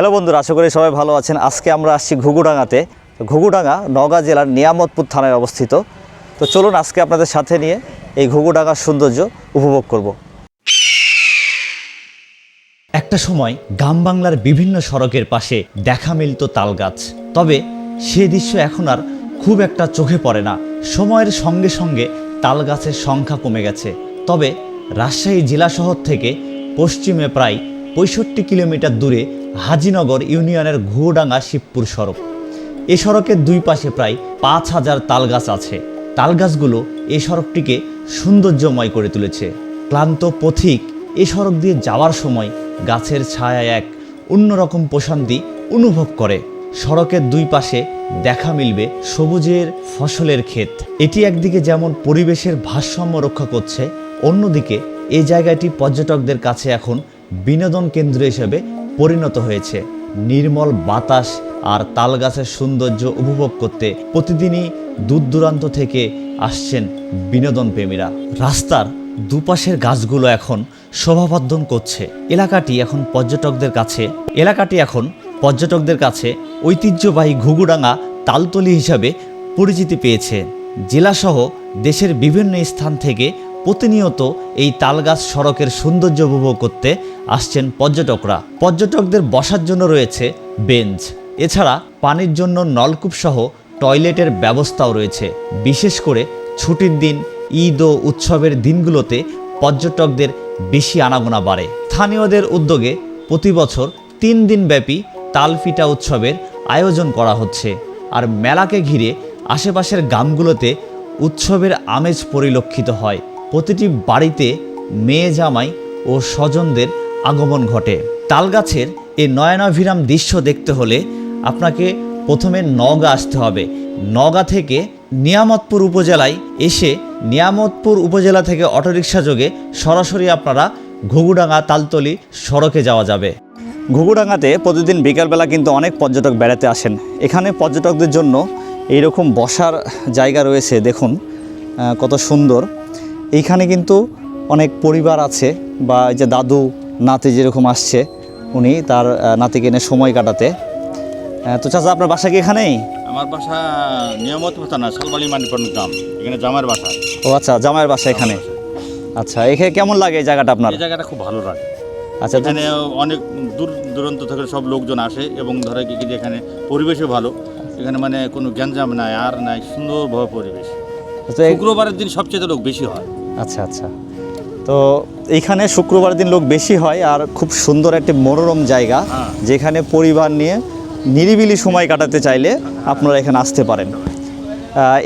Hello বন্ধুরা, আশা করি সবাই ভালো আছেন। আজকে আমরা আসছি ঘুঘুডাঙ্গাতে। ঘুঘুডাঙ্গা নওগাঁ জেলার নিয়ামতপুর থানায় অবস্থিত। তো চলুন আজকে আপনাদের সাথে নিয়ে এই ঘুঘুডাঙ্গার সৌন্দর্য উপভোগ করব। একটা সময় গ্রাম বাংলার বিভিন্ন সড়কের পাশে দেখা মিলত তালগাছ। তবে সে দৃশ্য এখন আর খুব একটা চোখে পড়ে না। সময়ের সঙ্গে সঙ্গে তালগাছের সংখ্যা কমে গেছে। তবে রাজশাহী জেলা শহর থেকে পশ্চিমে প্রায় পঁয়ষট্টি কিলোমিটার দূরে হাজিনগর ইউনিয়নের ঘুড়াঙ্গা শিবপুর সড়ক। এ সড়কের দুই পাশে প্রায় পাঁচ হাজার তালগাছ আছে। তালগাছগুলো এ সড়কটিকে সৌন্দর্যময় করে তুলেছে। ক্লান্ত পথিক, এ সড়ক দিয়ে যাওয়ার সময় গাছের ছায়ায় এক অন্যরকম প্রশান্তি অনুভব করে। সড়কের দুই পাশে দেখা মিলবে সবুজের ফসলের ক্ষেত। এটি একদিকে যেমন পরিবেশের ভারসাম্য রক্ষা করছে, অন্যদিকে এই জায়গাটি পর্যটকদের কাছে এখন বিনোদন কেন্দ্র হিসেবে পরিণত হয়েছে। নির্মল বাতাস আর তালগাছের সৌন্দর্য উপভোগ করতে প্রতিদিনই দূর দূরান্ত থেকে আসছেন বিনোদন প্রেমীরা। রাস্তার দুপাশের গাছগুলো এখন শোভাবর্ধন করছে। এলাকাটি এখন পর্যটকদের কাছে, এলাকাটি এখন পর্যটকদের কাছে ঐতিহ্যবাহী ঘুঘুডাঙ্গা তালতলি হিসাবে পরিচিতি পেয়েছে। জেলাসহ দেশের বিভিন্ন স্থান থেকে প্রতিনিয়ত এই তালগাছ সড়কের সৌন্দর্য উপভোগ করতে আসছেন পর্যটকরা। পর্যটকদের বসার জন্য রয়েছে বেঞ্চ। এছাড়া পানির জন্য নলকূপ সহ টয়লেটের ব্যবস্থাও রয়েছে। বিশেষ করে ছুটির দিন, ঈদ ও উৎসবের দিনগুলোতে পর্যটকদের বেশি আনাগোনা বাড়ে। স্থানীয়দের উদ্যোগে প্রতি বছর তিন দিনব্যাপী তালফিটা উৎসবের আয়োজন করা হচ্ছে। আর মেলাকে ঘিরে আশেপাশের গ্রামগুলোতে উৎসবের আমেজ পরিলক্ষিত হয়। প্রতিটি বাড়িতে মেয়ে জামাই ও স্বজনদের আগমন ঘটে। তালগাছের এই নয়নাভিরাম দৃশ্য দেখতে হলে আপনাকে প্রথমে নওগাঁ আসতে হবে। নওগাঁ থেকে নিয়ামতপুর উপজেলায় এসে নিয়ামতপুর উপজেলা থেকে অটোরিকশা যোগে সরাসরি আপনারা ঘুঘুডাঙ্গা তালতলি সড়কে যাওয়া যাবে। ঘুঘুডাঙ্গাতে প্রতিদিন বিকালবেলা কিন্তু অনেক পর্যটক বেড়াতে আসেন। এখানে পর্যটকদের জন্য এইরকম বসার জায়গা রয়েছে, দেখুন কত সুন্দর। এইখানে কিন্তু অনেক পরিবার আছে বা এই যে দাদু নাতি যেরকম আসছে উনি তার নাতিকে এনে সময় কাটাতে। তো চাচা আপনার বাসা কি এখানেই? আমার বাসা নিয়মত কথা না শালবালি মানিকরণ গ্রাম এখানে জামার বাসা। ও আচ্ছা জামাইয়ের বাসা এখানে। আচ্ছা এখানে কেমন লাগে এই জায়গাটা আপনার? এই জায়গাটা খুব ভালো লাগে। আচ্ছা এখানে অনেক দূর দূরান্ত থেকে সব লোকজন আসে এবং ধরে কি এখানে পরিবেশও ভালো। এখানে মানে কোনো গ্যাঞ্জাম নাই আর নাই সুন্দরভাবে পরিবেশ। এই- শুক্রবারের দিন সবচেয়ে লোক বেশি হয়। আচ্ছা আচ্ছা। তো এইখানে শুক্রবার দিন লোক বেশি হয় আর খুব সুন্দর একটি মনোরম জায়গা হ্যাঁ। যেখানে পরিবার নিয়ে নিরিবিলি সময় কাটাতে চাইলে আপনারা এখানে আসতে পারেন।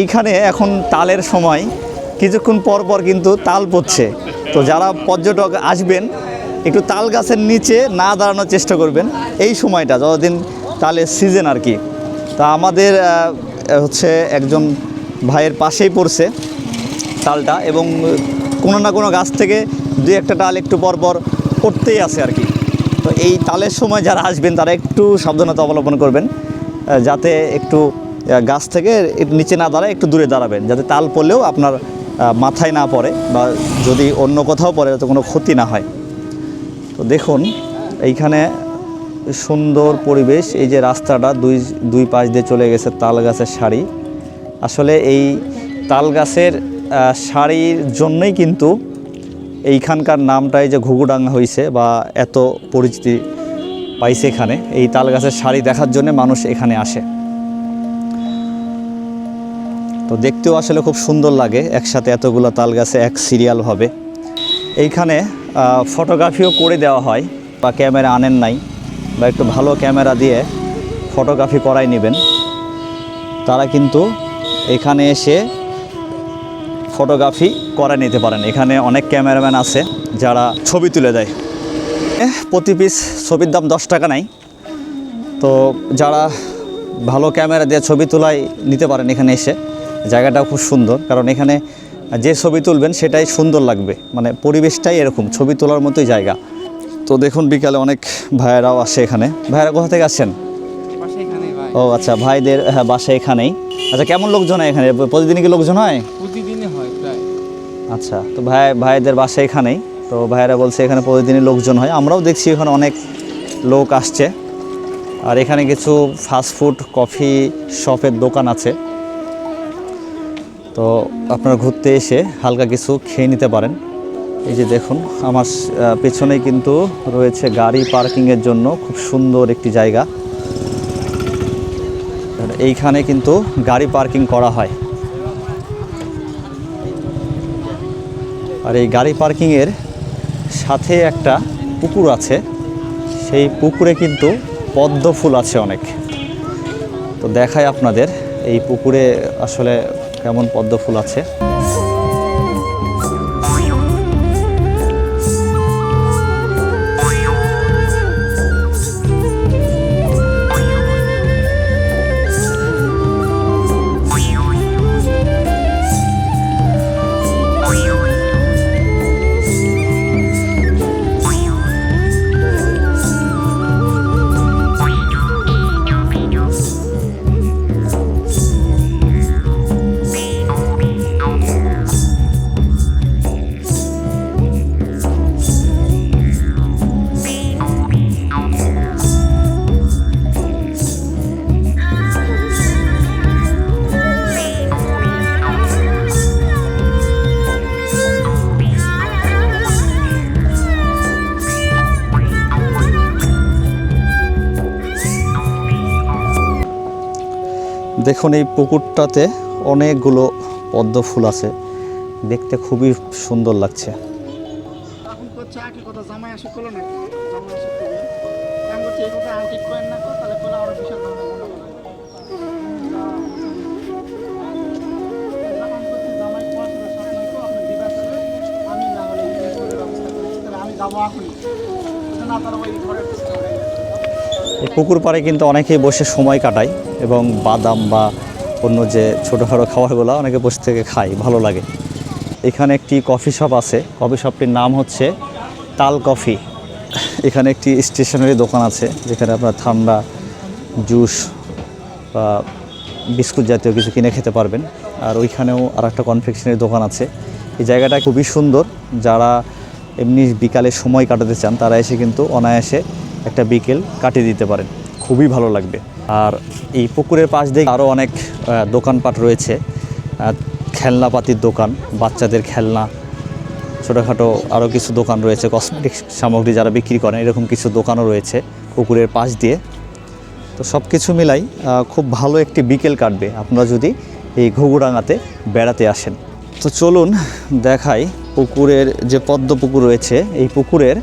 এইখানে এখন তালের সময় কিছুক্ষণ পর পর কিন্তু তাল পড়ছে। তো যারা পর্যটক আসবেন একটু তাল গাছের নিচে না দাঁড়ানোর চেষ্টা করবেন এই সময়টা যতদিন তালের সিজন আর কি। তা আমাদের হচ্ছে একজন ভাইয়ের পাশেই পড়ছে। তালটা এবং কোনো না কোনো গাছ থেকে দুই একটা ডাল একটু পর পর পড়তেই আছে আর কি। তো এই তালের সময় যারা আসবেন, তারা একটু সাবধানতা অবলম্বন করবেন যাতে একটু গাছ থেকে নিচে না দাঁড়ায়, একটু দূরে দাঁড়াবেন, যাতে তাল পড়লেও আপনার মাথায় না পড়ে বা যদি অন্য কোথাও পড়ে, যাতে কোনো ক্ষতি না হয়। তো দেখুন, এইখানে সুন্দর পরিবেশ, এই যে রাস্তাটা দুই দুই পাশ দিয়ে চলে গেছে তাল গাছের সারি। আসলে এই তাল গাছের সারির জন্যই কিন্তু এইখানকার নামটাই যে ঘুঘুডাঙ্গা হয়েছে বা এত পরিচিতি পাইছে এখানে, এই তাল গাছের সারি দেখার জন্য মানুষ এখানে আসে। তো দেখতেও আসলে খুব সুন্দর লাগে, একসাথে এতগুলো তাল গাছে এক সিরিয়াল হবে। এইখানে ফটোগ্রাফিও করে দেওয়া হয়, বা ক্যামেরা আনেন নাই, বা একটু ভালো ক্যামেরা দিয়ে ফটোগ্রাফি করাই নেবেন। তারা কিন্তু এখানে এসে ফটোগ্রাফি করে নিতে পারেন। এখানে অনেক ক্যামেরাম্যান আছে যারা ছবি তুলে দেয়। প্রতি পিস ছবির দাম দশ টাকা নাই। তো যারা ভালো ক্যামেরা দিয়ে ছবি তোলাই নিতে পারেন এখানে এসে জায়গাটাও খুব সুন্দর। কারণ এখানে যে ছবি তুলবেন সেটাই সুন্দর লাগবে। মানে পরিবেশটাই এরকম ছবি তোলার মতোই জায়গা। তো দেখুন বিকালে অনেক ভাইয়েরাও আসে এখানে। ভাইয়েরা কোথা থেকে আসছেন? ও আচ্ছা ভাইদের হ্যাঁ, বাসা এখানেই। আচ্ছা কেমন লোকজন হয় এখানে? প্রতিদিনই কি লোকজন হয়? আচ্ছা তো ভাই, ভাইদের বাসা এখানেই। তো ভাইয়েরা বলছে এখানে প্রতিদিনই লোকজন হয়। আমরাও দেখছি এখানে অনেক লোক আসছে। আর এখানে কিছু ফাস্টফুড কফি শপের দোকান আছে। তো আপনারা ঘুরতে এসে হালকা কিছু খেয়ে নিতে পারেন। এই যে দেখুন, আমার পেছনে কিন্তু রয়েছে গাড়ি পার্কিংয়ের জন্য খুব সুন্দর একটি জায়গা। এইখানে কিন্তু গাড়ি পার্কিং করা হয়। আর এই গাড়ি পার্কিংয়ের সাথে একটা পুকুর আছে। সেই পুকুরে কিন্তু পদ্ম ফুল আছে অনেক। তো দেখায় আপনাদের এই পুকুরে আসলে কেমন পদ্ম ফুল আছে। দেখুন এই পুকুরটাতে অনেকগুলো পদ্ম ফুল আছে। দেখতে খুবই সুন্দর লাগছে। আমি কো আপনি না যাব তাহলে ওই ঘরের পুকুর পাড়ে কিন্তু অনেকেই বসে সময় কাটায় এবং বাদাম বা অন্য যে ছোটোখাটো খাবারগুলো অনেকে বসে থেকে খায়, ভালো লাগে। এখানে একটি কফি শপ আছে, কফি শপটির নাম হচ্ছে তাল কফি। এখানে একটি স্টেশনারি দোকান আছে, যেখানে আপনার ঠান্ডা জুস বা বিস্কুট জাতীয় কিছু কিনে খেতে পারবেন। আর ওইখানেও আর একটা কনফেকশনের দোকান আছে। এই জায়গাটা খুবই সুন্দর। যারা এমনি বিকালে সময় কাটাতে চান, তারা এসে কিন্তু অনায়াসে একটা বিকেল কাটিয়ে দিতে পারেন। খুবই ভালো লাগবে। আর এই পুকুরের পাশ দিয়ে আরও অনেক দোকানপাট রয়েছে। খেলনাপাতির দোকান, বাচ্চাদের খেলনা, ছোটোখাটো আরও কিছু দোকান রয়েছে কসমেটিক সামগ্রী যারা বিক্রি করেন, এরকম কিছু দোকানও রয়েছে পুকুরের পাশ দিয়ে। তো সব কিছু মিলাই খুব ভালো একটি বিকেল কাটবে। আপনারা যদি এই ঘুঘুডাঙ্গাতে বেড়াতে আসেন। তো চলুন দেখাই পুকুরের যে পদ্ম পুকুর রয়েছে, এই পুকুরের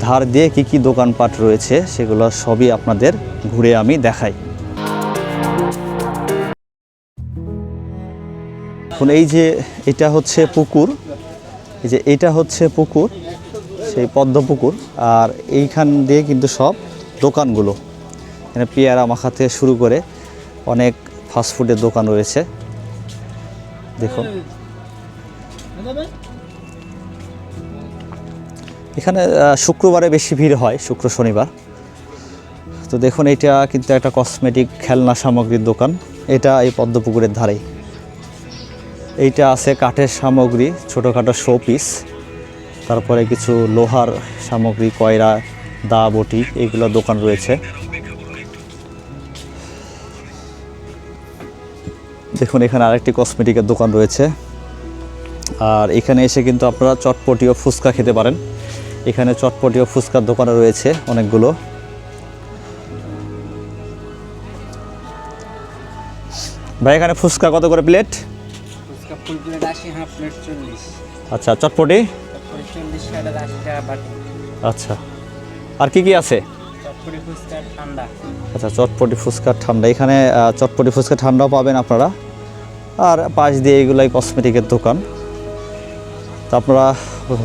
ধার দিয়ে কি কি দোকানপাট রয়েছে সেগুলো সবই আপনাদের ঘুরে আমি দেখাই। এখন এই যে এটা হচ্ছে পুকুর, এই যে এটা হচ্ছে পুকুর, সেই পদ্ম পুকুর, আর এইখান দিয়ে কিন্তু সব দোকানগুলো। এখানে পেয়ারা মাখা থেকে শুরু করে অনেক ফাস্টফুডের দোকান রয়েছে। দেখুন। এখানে শুক্রবারে বেশি ভিড় হয়, শুক্র শনিবার। তো দেখুন, এটা কিন্তু একটা কসমেটিক খেলনা সামগ্রীর দোকান। এটা এই পদ্মপুকুরের ধারেই। এইটা আছে কাঠের সামগ্রী, ছোটোখাটো শো পিস তারপরে কিছু লোহার সামগ্রী, কয়রা, দা, বটি এইগুলো দোকান রয়েছে। দেখুন, এখানে আরেকটি কসমেটিকের দোকান রয়েছে। আর এখানে এসে কিন্তু আপনারা চটপটি ও ফুচকা খেতে পারেন। এখানে চটপটি ও ফুচকার দোকানে রয়েছে অনেকগুলো। ভাই এখানে ফুচকা কত করে প্লেট? আচ্ছা চটপটি? আচ্ছা। আর কি কি আছে? চটপটি ফুচকা ঠান্ডা। আচ্ছা চটপটি ফুচকা ঠান্ডা। এখানে চটপটি ফুচকা ঠান্ডাও পাবেন আপনারা। আর পাশ দিয়ে এগুলাই কসমেটিকের দোকান। তো আপনারা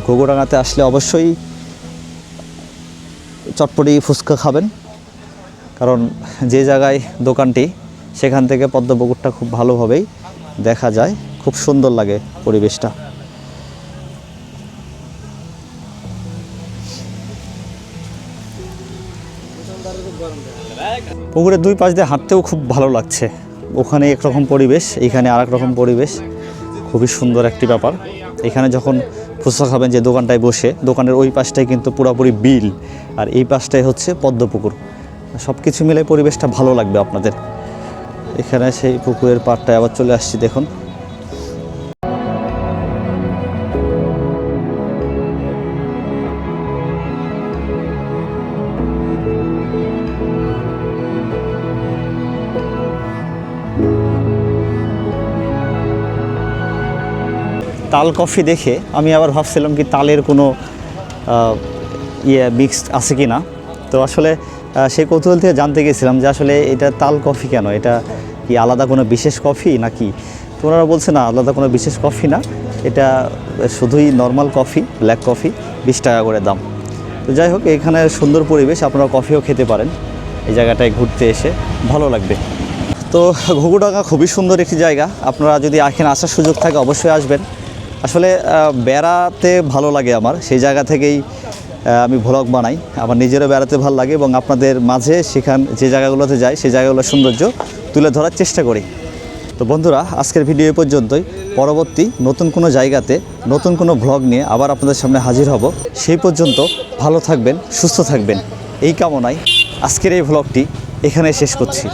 ঘুঘুডাঙ্গাতে আসলে অবশ্যই চটপটি ফুচকা খাবেন। কারণ যে জায়গায় দোকানটি, সেখান থেকে পদ্মপুকুরটা খুব ভালোভাবেই দেখা যায়। খুব সুন্দর লাগে পরিবেশটা। পুকুরের দুই পাশ দিয়ে হাঁটতেও খুব ভালো লাগছে। ওখানে একরকম পরিবেশ, এখানে আর রকম পরিবেশ। খুবই সুন্দর একটি ব্যাপার। এখানে যখন ফুচকা খাবেন যে দোকানটায় বসে, দোকানের ওই পাশটাই কিন্তু পুরোপুরি বিল আর এই পাশটাই হচ্ছে পদ্মপুকুর সব কিছু মিলে পরিবেশটা ভালো লাগবে আপনাদের। এখানে সেই পুকুরের পাড়টায় আবার চলে আসছি, দেখুন। তাল কফি দেখে আমি আবার ভাবছিলাম কি তালের কোনো ইয়ে মিক্সড আছে কি না তো আসলে সেই কৌতূহল থেকে জানতে গেছিলাম যে আসলে এটা তাল কফি কেন? এটা কি আলাদা কোনো বিশেষ কফি নাকি? তো ওনারা বলছে, না, আলাদা কোনো বিশেষ কফি না। এটা শুধুই নর্মাল কফি ব্ল্যাক কফি, বিশ টাকা করে দাম। তো যাই হোক, এখানে সুন্দর পরিবেশ আপনারা কফিও খেতে পারেন। এই জায়গাটায় ঘুরতে এসে ভালো লাগবে। তো ঘুঘুডাঙ্গা খুবই সুন্দর একটি জায়গা। আপনারা যদি এখানে আসার সুযোগ থাকে, অবশ্যই আসবেন। আসলে বেড়াতে ভালো লাগে আমার। সেই জায়গা থেকেই আমি ভ্লগ বানাই। আমার নিজেরও বেড়াতে ভালো লাগে এবং আপনাদের মাঝে সেখান, যে জায়গাগুলোতে যাই, সেই জায়গাগুলোর সৌন্দর্য তুলে ধরার চেষ্টা করি। তো বন্ধুরা, আজকের ভিডিও পর্যন্তই। পরবর্তী নতুন কোনো জায়গাতে, নতুন কোনো ভ্লগ নিয়ে আবার আপনাদের সামনে হাজির হব। সেই পর্যন্ত ভালো থাকবেন, সুস্থ থাকবেন। এই কামনায় আজকের এই ভ্লগটি এখানে শেষ করছি।